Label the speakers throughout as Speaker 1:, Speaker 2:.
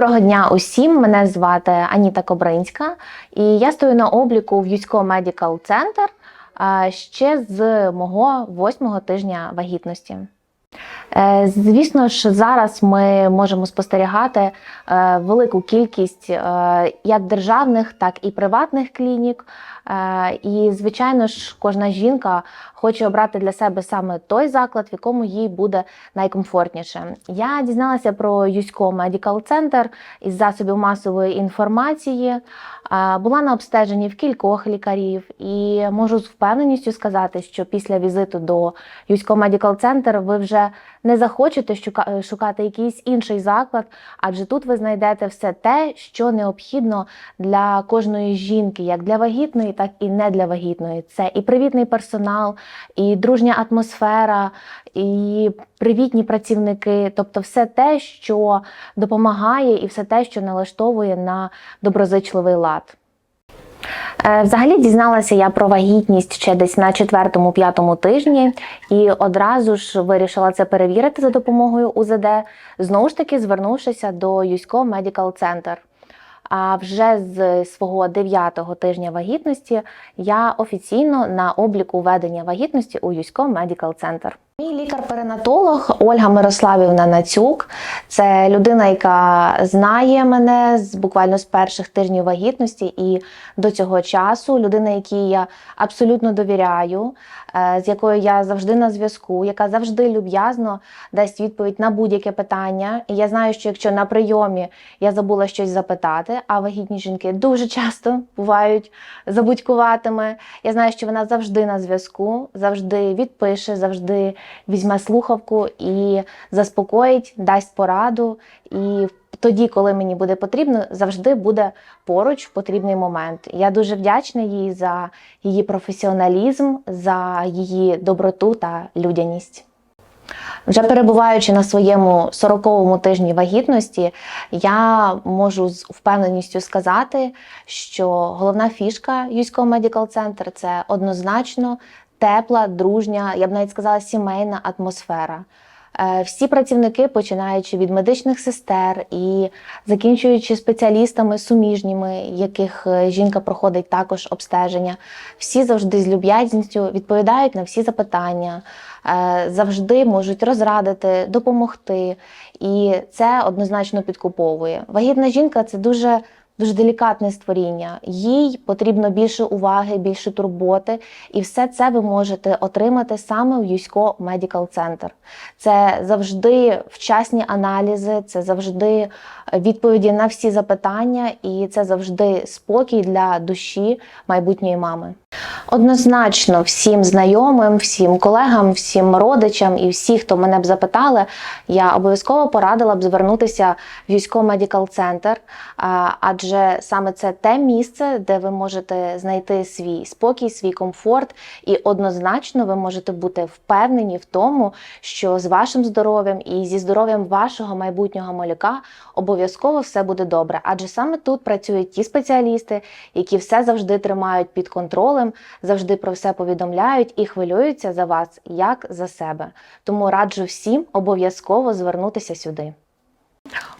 Speaker 1: Доброго дня усім! Мене звати Аніта Кобринська, і я стою на обліку в Юсько Медікал Центр ще з мого восьмого тижня вагітності. Е, Звісно ж, зараз ми можемо спостерігати е, велику кількість е, як державних, так і приватних клінік. І, звичайно ж, кожна жінка хоче обрати для себе саме той заклад, в якому їй буде найкомфортніше. Я дізналася про Юсько Medical Center із засобів масової інформації. Була на обстеженні в кількох лікарів, і можу з впевненістю сказати, що після візиту до Юсько Medical Center ви вже не захочете шукати якийсь інший заклад, адже тут ви знайдете все те, що необхідно для кожної жінки, як для вагітної, так і не для вагітної. Це і привітний персонал, і дружня атмосфера, і привітні працівники, тобто все те, що допомагає, і все те, що налаштовує на доброзичливий лад. Е, Взагалі дізналася я про вагітність ще десь на четвертому-п'ятому тижні, і одразу ж вирішила це перевірити за допомогою УЗД, знову ж таки звернувшися до Юсько Medical Center. А вже з свого дев'ятого тижня вагітності я офіційно на обліку ведення вагітності у Юсько Medical Center. Мій лікар-перинатолог Ольга Мирославівна Нацюк. Це людина, яка знає мене з буквально з перших тижнів вагітності і до цього часу. Людина, якій я абсолютно довіряю, е, з якою я завжди на зв'язку, яка завжди люб'язно дасть відповідь на будь-яке питання. І я знаю, що якщо на прийомі я забула щось запитати, а вагітні жінки дуже часто бувають забудькуватими. Я знаю, що вона завжди на зв'язку, завжди відпише, завжди візьме слухавку і заспокоїть, дасть пораду. І тоді, коли мені буде потрібно, завжди буде поруч в потрібний момент. Я дуже вдячна їй за її професіоналізм, за її доброту та людяність. Вже перебуваючи на своєму 40-му тижні вагітності, я можу з впевненістю сказати, що головна фішка Юського Medical Center – це однозначно тепла, дружня, я б навіть сказала, сімейна атмосфера. Е, Всі працівники, починаючи від медичних сестер і закінчуючи спеціалістами суміжніми, яких е, жінка проходить також обстеження, всі завжди з люб'язністю відповідають на всі запитання, е, завжди можуть розрадити, допомогти. І це однозначно підкуповує. Вагітна жінка це дуже дуже делікатне створіння. Їй потрібно більше уваги, більше турботи, і все це ви можете отримати саме в Юсько Medical Center. Це завжди вчасні аналізи, це завжди відповіді на всі запитання, і це завжди спокій для душі майбутньої мами. Однозначно, всім знайомим, всім колегам, всім родичам і всі, хто мене б запитали, я обов'язково порадила б звернутися в Юсько Medical Center, а, адже саме це те місце, де ви можете знайти свій спокій, свій комфорт, і однозначно ви можете бути впевнені в тому, що з вашим здоров'ям і зі здоров'ям вашого майбутнього малюка обов'язково все буде добре. Адже саме тут працюють ті спеціалісти, які все завжди тримають під контролем, завжди про все повідомляють і хвилюються за вас як за себе. Тому раджу всім обов'язково звернутися сюди.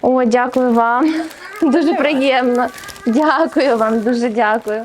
Speaker 1: О, дякую вам. Дуже приємно. Дякую вам, дуже дякую.